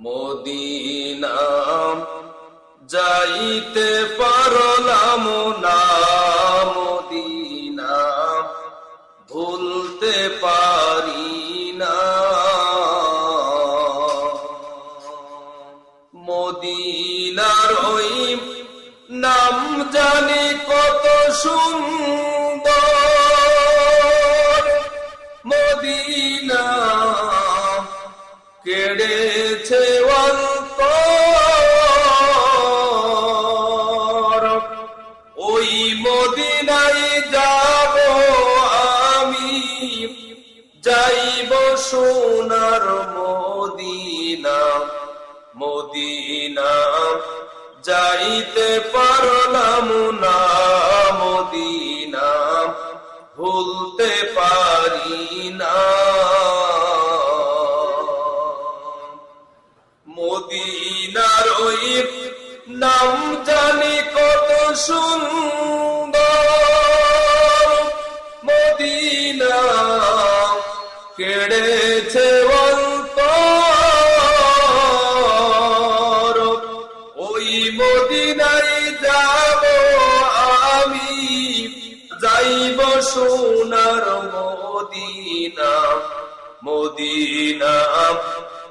Medina যাইতে পারলাম না মদিনা ভুলতে পারি না। মদিনার ওই নাম জানি কত সুন্দর। মদিনা কেড়েছে অন্তর। ওই মদিনায় যাব আমি, যাইব সোনার মদিনা। মদিনা যাইতে পারলাম না মদিনা, ভুলতে পারি না। মদিনার ওই নাম জানি কত সুন্দর। মদিনা কেড়েছে অন্তর। ওই মদিনায় যাব আমি, যাইব সোনার মদিনা। মদিনা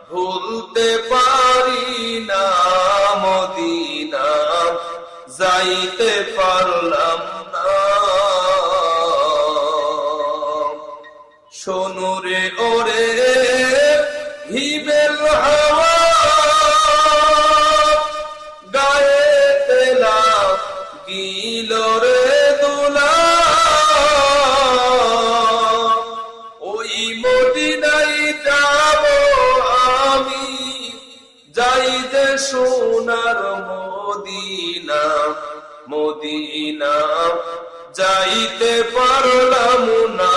ভুলতে পারি না মদিনা যাইতে পারলাম না। সোনুরে ওরে হিবেল হাওয়া সোনার মদিনা মদিনা যাইতে পারলাম না।